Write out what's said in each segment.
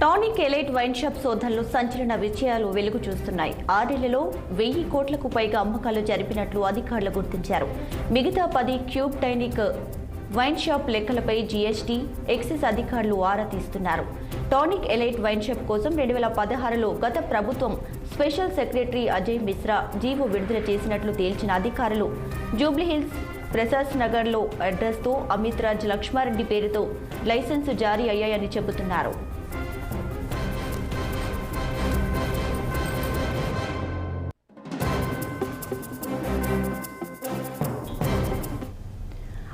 Tonic elite wine shop శోధనలు సంచలన విజయాలు వెలుగు చూస్తున్నాయి. ఆరేళ్ళలో వెయ్యి కోట్లకు పైగా అమ్మకాలు జరిపినట్లు అధికారులు గుర్తించారు. మిగతా పది క్యూబ్ టైనిక్ వైన్ షాప్ లెక్కలపై జీఎస్టీ ఎక్సైజ్ అధికారులు ఆరా తీస్తున్నారు. టానిక్ ఎలైట్ వైన్ షాప్ కోసం రెండు వేల పదహారులో గత ప్రభుత్వం special secretary Ajay Mishra GO విడుదల చేసినట్లు తేల్చిన అధికారులు జూబ్లీహిల్స్ ప్రసాద్ నగర్లో అడ్రస్తో అమిత్ రాజ్ లక్ష్మారెడ్డి పేరుతో లైసెన్సు జారీ అయ్యాయని చెబుతున్నారు.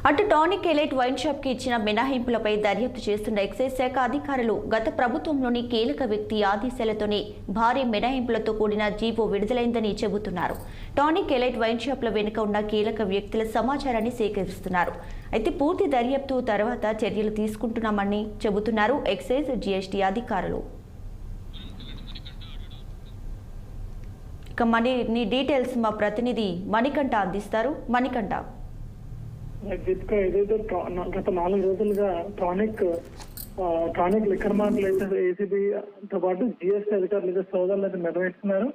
అటు టానిక్ ఎలైట్ వైన్ షాప్కి ఇచ్చిన మినహాయింపులపై దర్యాప్తు చేస్తున్న ఎక్సైజ్ శాఖ అధికారులు గత ప్రభుత్వంలోని కీలక వ్యక్తి ఆదేశాలతోనే భారీ మినహాయింపులతో కూడిన జీవో విడుదలైందని చెబుతున్నారు. టానిక్ ఎలైట్ వైన్ షాప్ల వెనుక ఉన్న కీలక వ్యక్తుల సమాచారాన్ని సేకరిస్తున్నారు. అయితే పూర్తి దర్యాప్తు తర్వాత చర్యలు తీసుకుంటున్నామని చెబుతున్నారు ఎక్సైజ్ జీఎస్టీ అధికారులు. ఇక మనీ డీటెయిల్స్ మా ప్రతినిధి మణికంఠ అందిస్తారు. మణికంఠ. దీపిక ఏదైతే గత నాలుగు రోజులుగా టానిక్ టానిక్ లిక్కర్ మార్కులు అయితే ఏసీబీతో పాటు జిఎస్టీ అధికారులు అయితే సోదాలు అయితే నిర్వహిస్తున్నారు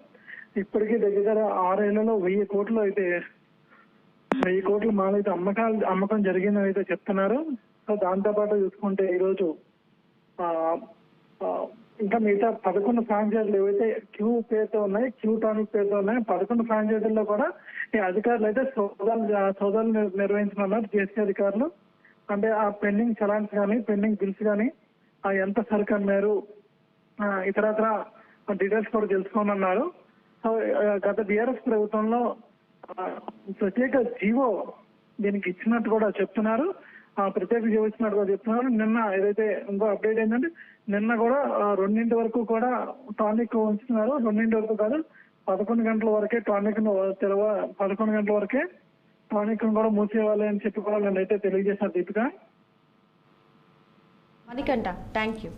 ఇప్పటికీ దగ్గర దగ్గర ఆరేళ్ళలో వెయ్యి కోట్లు అయితే వెయ్యి కోట్లు మాలైతే అమ్మకాలు అమ్మకం జరిగిందని అయితే చెప్తున్నారు. సో దాంతో పాటు చూసుకుంటే ఈరోజు ఇంకా మిగతా పదకొండు ఫ్రాంచైజీలు ఏవైతే క్యూ పేరుతో ఉన్నాయి క్యూ టానిక్ పేరుతో ఉన్నాయి పదకొండు ఫ్రాంచైజీల్లో కూడా ఈ అధికారులు అయితే సోదాలు సోదాలు నిర్వహించనున్నారు జిఎస్టీ అధికారులు. అంటే ఆ పెండింగ్ చలాన్స్ కానీ పెండింగ్ బిల్స్ కానీ ఆ ఎంత సరుకు అమ్మారు ఇతరత్ర డీటెయిల్స్ కూడా తెలుసుకోనున్నారు. సో గత బీఆర్ఎస్ ప్రభుత్వంలో ప్రత్యేక జీవో దీనికి ఇచ్చినట్టు కూడా చెప్తున్నారు. ప్రత్యేక చూపించినట్టు కూడా చెప్తున్నారు. నిన్న ఏదైతే ఇంకో అప్డేట్ ఏంటంటే నిన్న కూడా రెండింటి వరకు కూడా టానిక్ ఉంచుతున్నారు. రెండింటి వరకు కాదు పదకొండు గంటల వరకే టానిక్ను తెరవ పదకొండు గంటల వరకే టానిక్ను కూడా మూసేయాలి అని చెప్పి కూడా నన్ను అయితే దీపిక. Manikanta thank you